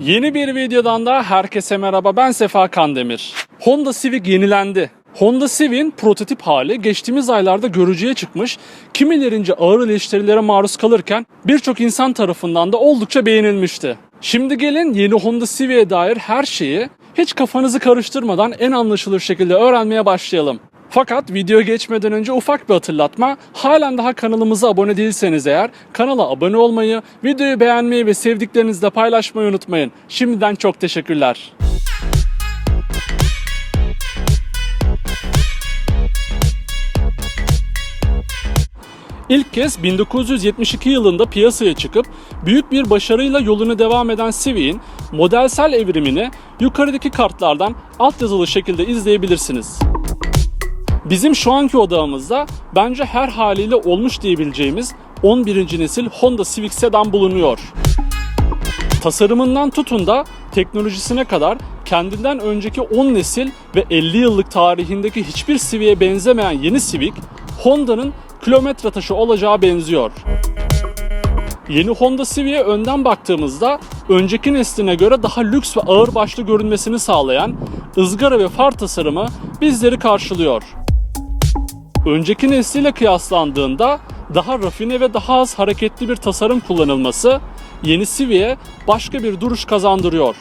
Yeni bir videodan da herkese merhaba. Ben Sefa Kandemir. Honda Civic yenilendi. Honda Civic'in prototip hali geçtiğimiz aylarda görücüye çıkmış, kimilerince ağır eleştirilere maruz kalırken birçok insan tarafından da oldukça beğenilmişti. Şimdi gelin yeni Honda Civic'e dair her şeyi hiç kafanızı karıştırmadan en anlaşılır şekilde öğrenmeye başlayalım. Fakat video geçmeden önce ufak bir hatırlatma. Halen daha kanalımıza abone değilseniz eğer kanala abone olmayı, videoyu beğenmeyi ve sevdiklerinizle paylaşmayı unutmayın. Şimdiden çok teşekkürler. İlk kez 1972 yılında piyasaya çıkıp büyük bir başarıyla yolunu devam eden Civic'in modelsel evrimini yukarıdaki kartlardan altyazılı şekilde izleyebilirsiniz. Bizim şu anki odağımızda bence her haliyle olmuş diyebileceğimiz 11. nesil Honda Civic sedan bulunuyor. Tasarımından tutun da teknolojisine kadar kendinden önceki 10 nesil ve 50 yıllık tarihindeki hiçbir Civic'e benzemeyen yeni Civic, Honda'nın kilometre taşı olacağı benziyor. Yeni Honda Civic'e önden baktığımızda önceki nesline göre daha lüks ve ağır başlı görünmesini sağlayan ızgara ve far tasarımı bizleri karşılıyor. Önceki nesliyle kıyaslandığında daha rafine ve daha az hareketli bir tasarım kullanılması yeni Civic'e başka bir duruş kazandırıyor.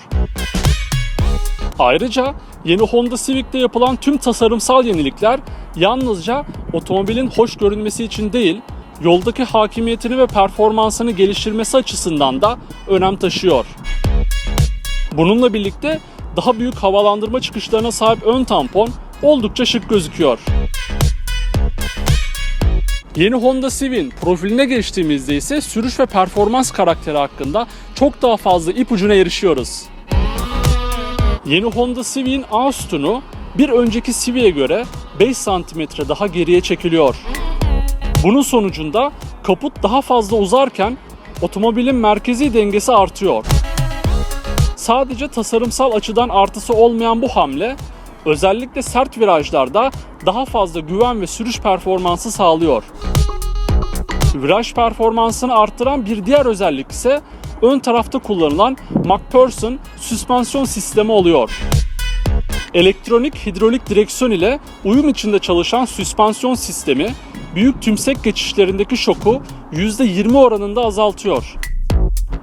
Ayrıca yeni Honda Civic'te yapılan tüm tasarımsal yenilikler yalnızca otomobilin hoş görünmesi için değil, yoldaki hakimiyetini ve performansını geliştirmesi açısından da önem taşıyor. Bununla birlikte daha büyük havalandırma çıkışlarına sahip ön tampon oldukça şık gözüküyor. Yeni Honda Civic'in profiline geçtiğimizde ise sürüş ve performans karakteri hakkında çok daha fazla ipucuna erişiyoruz. Yeni Honda Civic'in A bir önceki Civic'e göre 5 cm daha geriye çekiliyor. Bunun sonucunda kaput daha fazla uzarken otomobilin merkezi dengesi artıyor. Sadece tasarımsal açıdan artısı olmayan bu hamle özellikle sert virajlarda daha fazla güven ve sürüş performansı sağlıyor. Viraj performansını arttıran bir diğer özellik ise ön tarafta kullanılan McPherson süspansiyon sistemi oluyor. Elektronik hidrolik direksiyon ile uyum içinde çalışan süspansiyon sistemi büyük tümsek geçişlerindeki şoku %20 oranında azaltıyor.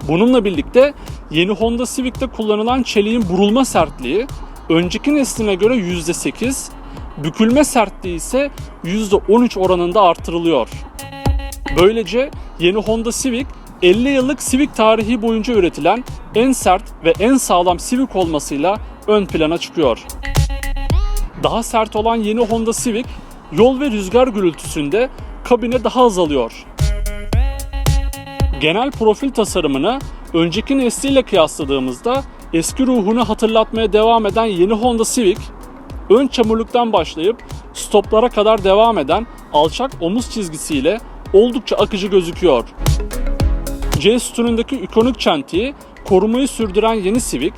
Bununla birlikte yeni Honda Civic'te kullanılan çeliğin burulma sertliği önceki nesline göre %8, bükülme sertliği ise %13 oranında artırılıyor. Böylece yeni Honda Civic 50 yıllık Civic tarihi boyunca üretilen en sert ve en sağlam Civic olmasıyla ön plana çıkıyor. Daha sert olan yeni Honda Civic yol ve rüzgar gürültüsünde kabine daha azalıyor. Genel profil tasarımını önceki nesliyle kıyasladığımızda eski ruhunu hatırlatmaya devam eden yeni Honda Civic, ön çamurluktan başlayıp stoplara kadar devam eden alçak omuz çizgisiyle oldukça akıcı gözüküyor. C sütunundaki ikonik çentiği korumayı sürdüren yeni Civic,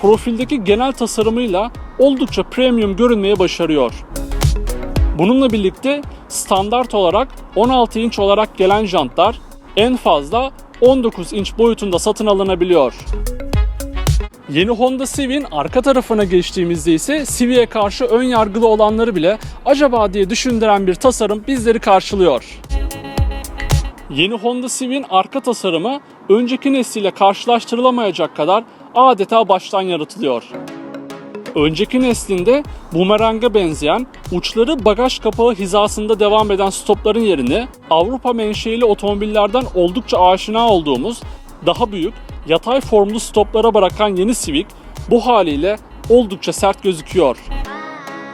profildeki genel tasarımıyla oldukça premium görünmeye başarıyor. Bununla birlikte standart olarak 16 inç olarak gelen jantlar en fazla 19 inç boyutunda satın alınabiliyor. Yeni Honda Civic'in arka tarafına geçtiğimizde ise Civic'e karşı ön yargılı olanları bile acaba diye düşündüren bir tasarım bizleri karşılıyor. Yeni Honda Civic'in arka tasarımı önceki nesliyle karşılaştırılamayacak kadar adeta baştan yaratılıyor. Önceki neslinde bumeranga benzeyen uçları bagaj kapağı hizasında devam eden stopların yerini Avrupa menşeili otomobillerden oldukça aşina olduğumuz daha büyük yatay formlu stoplara bırakan yeni Civic bu haliyle oldukça sert gözüküyor.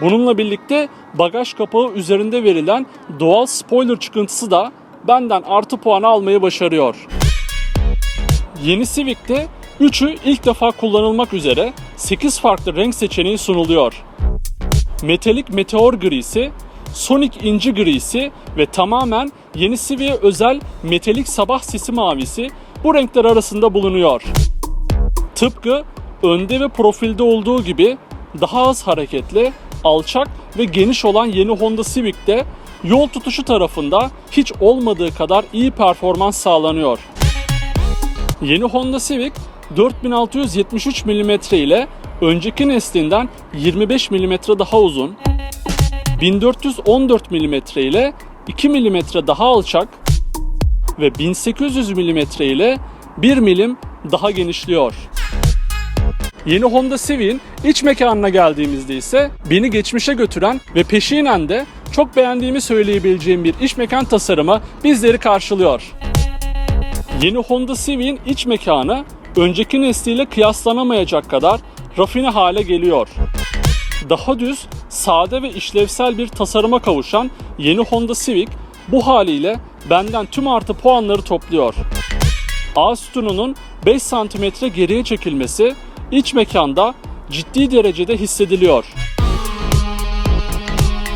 Bununla birlikte bagaj kapağı üzerinde verilen doğal spoiler çıkıntısı da benden artı puan almayı başarıyor. Yeni Civic'te 3'ü ilk defa kullanılmak üzere 8 farklı renk seçeneği sunuluyor. Metalik meteor grisi, Sonic inci grisi ve tamamen yeni Civic'e özel metalik sabah sisi mavisi bu renkler arasında bulunuyor. Tıpkı önde ve profilde olduğu gibi daha az hareketli, alçak ve geniş olan yeni Honda Civic'te yol tutuşu tarafında hiç olmadığı kadar iyi performans sağlanıyor. Yeni Honda Civic 4673 mm ile önceki neslinden 25 mm daha uzun, 1414 mm ile 2 mm daha alçak ve 1800 mm ile 1 milim daha genişliyor. Yeni Honda Civic'in iç mekanına geldiğimizde ise beni geçmişe götüren ve peşinen de çok beğendiğimi söyleyebileceğim bir iç mekan tasarımı bizleri karşılıyor. Yeni Honda Civic'in iç mekanı önceki nesliyle kıyaslanamayacak kadar rafine hale geliyor. Daha düz, sade ve işlevsel bir tasarıma kavuşan yeni Honda Civic bu haliyle benden tüm artı puanları topluyor. A sütununun 5 cm geriye çekilmesi iç mekanda ciddi derecede hissediliyor.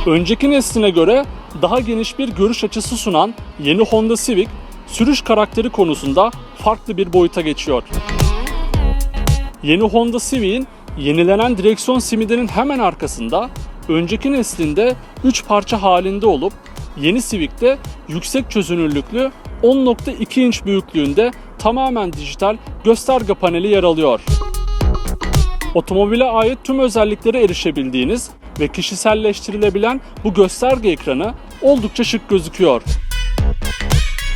Önceki nesline göre daha geniş bir görüş açısı sunan yeni Honda Civic, sürüş karakteri konusunda farklı bir boyuta geçiyor. Yeni Honda Civic'in yenilenen direksiyon simidinin hemen arkasında önceki neslinde 3 parça halinde olup yeni Civic'te yüksek çözünürlüklü 10.2 inç büyüklüğünde tamamen dijital gösterge paneli yer alıyor. Otomobile ait tüm özelliklere erişebildiğiniz ve kişiselleştirilebilen bu gösterge ekranı oldukça şık gözüküyor.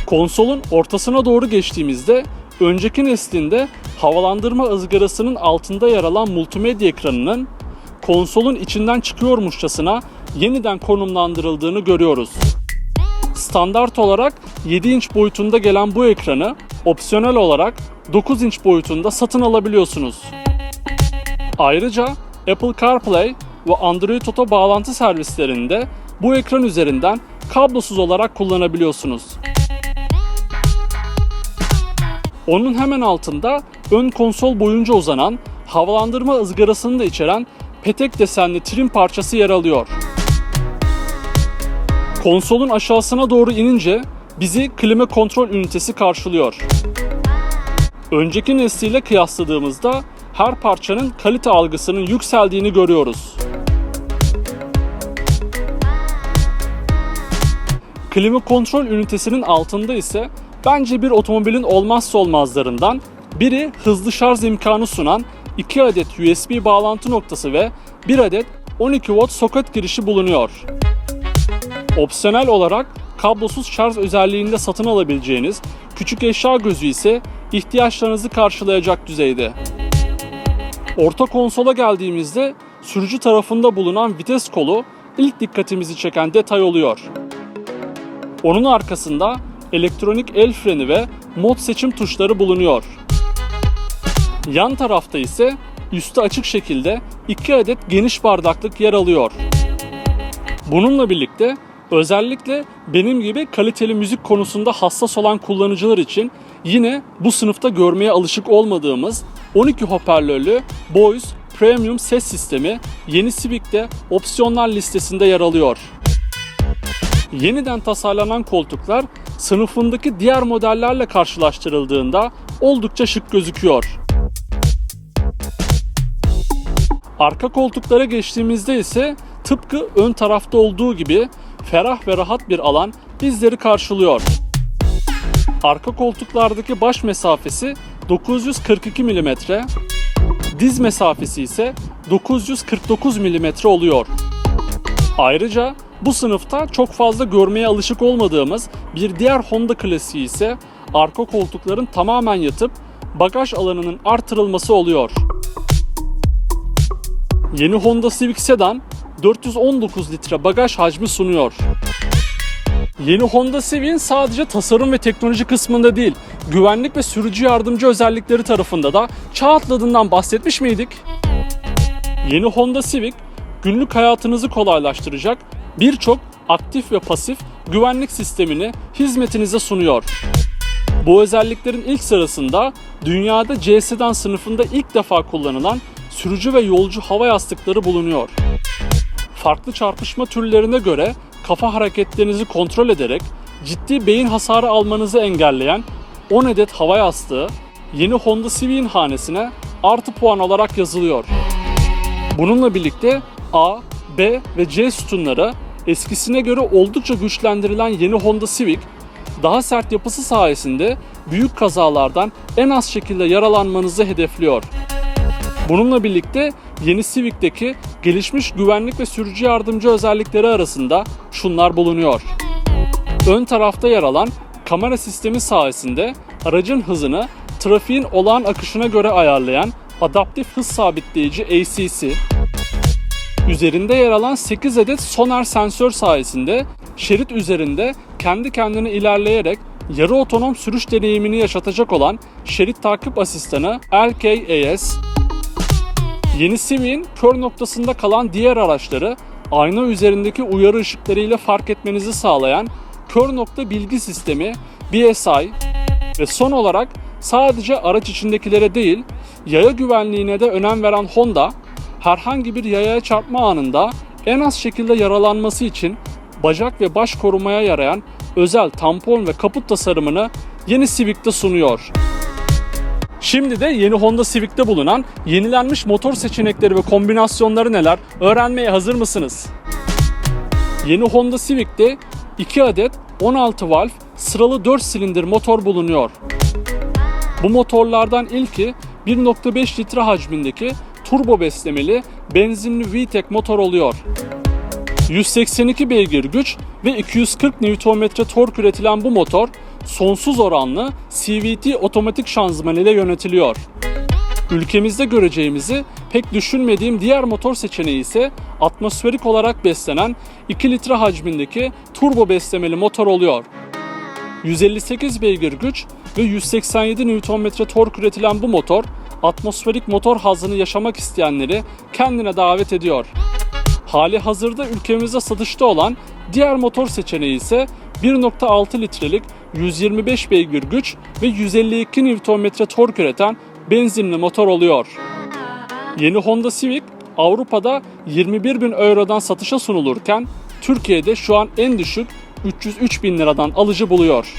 Konsolun ortasına doğru geçtiğimizde önceki neslinde havalandırma ızgarasının altında yer alan multimedya ekranının konsolun içinden çıkıyormuşçasına yeniden konumlandırıldığını görüyoruz. Standart olarak 7 inç boyutunda gelen bu ekranı opsiyonel olarak 9 inç boyutunda satın alabiliyorsunuz. Ayrıca Apple CarPlay ve Android Auto bağlantı servislerinde bu ekran üzerinden kablosuz olarak kullanabiliyorsunuz. Onun hemen altında ön konsol boyunca uzanan havalandırma ızgarasını da içeren petek desenli trim parçası yer alıyor. Konsolun aşağısına doğru inince bizi klima kontrol ünitesi karşılıyor. Önceki nesliyle kıyasladığımızda her parçanın kalite algısının yükseldiğini görüyoruz. Klima kontrol ünitesinin altında ise bence bir otomobilin olmazsa olmazlarından biri hızlı şarj imkanı sunan 2 adet USB bağlantı noktası ve 1 adet 12 watt soket girişi bulunuyor. Opsiyonel olarak kablosuz şarj özelliğinde satın alabileceğiniz küçük eşya gözü ise ihtiyaçlarınızı karşılayacak düzeyde. Orta konsola geldiğimizde sürücü tarafında bulunan vites kolu ilk dikkatimizi çeken detay oluyor. Onun arkasında elektronik el freni ve mod seçim tuşları bulunuyor. Yan tarafta ise üstü açık şekilde 2 adet geniş bardaklık yer alıyor. Bununla birlikte özellikle benim gibi kaliteli müzik konusunda hassas olan kullanıcılar için yine bu sınıfta görmeye alışık olmadığımız 12 hoparlörlü Bose Premium ses sistemi yeni Civic'te opsiyonlar listesinde yer alıyor. Yeniden tasarlanan koltuklar sınıfındaki diğer modellerle karşılaştırıldığında oldukça şık gözüküyor. Arka koltuklara geçtiğimizde ise tıpkı ön tarafta olduğu gibi ferah ve rahat bir alan bizleri karşılıyor. Arka koltuklardaki baş mesafesi 942 mm, diz mesafesi ise 949 mm oluyor. Ayrıca bu sınıfta çok fazla görmeye alışık olmadığımız bir diğer Honda klasiği ise arka koltukların tamamen yatıp bagaj alanının artırılması oluyor. Yeni Honda Civic Sedan 419 litre bagaj hacmi sunuyor. Yeni Honda Civic'in sadece tasarım ve teknoloji kısmında değil, güvenlik ve sürücü yardımcı özellikleri tarafında da çağ atladığından bahsetmiş miydik? Yeni Honda Civic, günlük hayatınızı kolaylaştıracak birçok aktif ve pasif güvenlik sistemini hizmetinize sunuyor. Bu özelliklerin ilk sırasında dünyada C sedan sınıfında ilk defa kullanılan sürücü ve yolcu hava yastıkları bulunuyor. Farklı çarpışma türlerine göre kafa hareketlerinizi kontrol ederek ciddi beyin hasarı almanızı engelleyen 10 adet hava yastığı yeni Honda Civic'in hanesine artı puan olarak yazılıyor. Bununla birlikte A, B ve C sütunları eskisine göre oldukça güçlendirilen yeni Honda Civic daha sert yapısı sayesinde büyük kazalardan en az şekilde yaralanmanızı hedefliyor. Bununla birlikte yeni Civic'teki gelişmiş güvenlik ve sürücü yardımcı özellikleri arasında şunlar bulunuyor. Ön tarafta yer alan kamera sistemi sayesinde aracın hızını trafiğin olağan akışına göre ayarlayan adaptif hız sabitleyici ACC, üzerinde yer alan 8 adet sonar sensör sayesinde şerit üzerinde kendi kendine ilerleyerek yarı otonom sürüş deneyimini yaşatacak olan şerit takip asistanı LKAS, Yeni Civic'in kör noktasında kalan diğer araçları ayna üzerindeki uyarı ışıklarıyla fark etmenizi sağlayan kör nokta bilgi sistemi BSI ve son olarak sadece araç içindekilere değil yaya güvenliğine de önem veren Honda herhangi bir yayaya çarpma anında en az şekilde yaralanması için bacak ve baş korumaya yarayan özel tampon ve kaput tasarımını yeni Civic'te sunuyor. Şimdi de yeni Honda Civic'te bulunan yenilenmiş motor seçenekleri ve kombinasyonları neler öğrenmeye hazır mısınız? Yeni Honda Civic'te 2 adet 16 valve sıralı 4 silindir motor bulunuyor. Bu motorlardan ilki 1.5 litre hacmindeki turbo beslemeli benzinli VTEC motor oluyor. 182 beygir güç ve 240 Nm tork üretilen bu motor sonsuz oranlı CVT otomatik şanzıman ile yönetiliyor. Ülkemizde göreceğimizi pek düşünmediğim diğer motor seçeneği ise atmosferik olarak beslenen 2 litre hacmindeki turbo beslemeli motor oluyor. 158 beygir güç ve 187 Nm tork üretilen bu motor atmosferik motor hazını yaşamak isteyenleri kendine davet ediyor. Hali hazırda ülkemizde satışta olan diğer motor seçeneği ise 1.6 litrelik 125 beygir güç ve 152 Nm tork üreten benzinli motor oluyor. Yeni Honda Civic Avrupa'da 21 bin eurodan satışa sunulurken Türkiye'de şu an en düşük 303 bin liradan alıcı buluyor.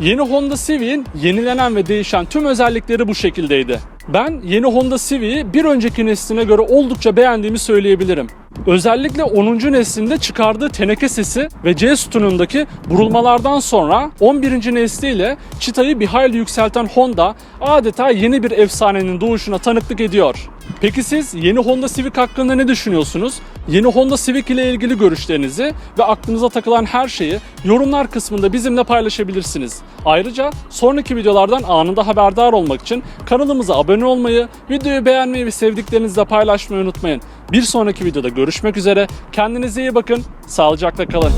Yeni Honda Civic'in yenilenen ve değişen tüm özellikleri bu şekildeydi. Ben yeni Honda Civic'i bir önceki nesline göre oldukça beğendiğimi söyleyebilirim. Özellikle 10. neslinde çıkardığı teneke sesi ve C sütunundaki burulmalardan sonra 11. nesliyle çıtayı bir hayli yükselten Honda adeta yeni bir efsanenin doğuşuna tanıklık ediyor. Peki siz yeni Honda Civic hakkında ne düşünüyorsunuz? Yeni Honda Civic ile ilgili görüşlerinizi ve aklınıza takılan her şeyi yorumlar kısmında bizimle paylaşabilirsiniz. Ayrıca sonraki videolardan anında haberdar olmak için kanalımıza abone olmayı, videoyu beğenmeyi ve sevdiklerinizle paylaşmayı unutmayın. Bir sonraki videoda görüşmek üzere. Kendinize iyi bakın. Sağlıcakla kalın.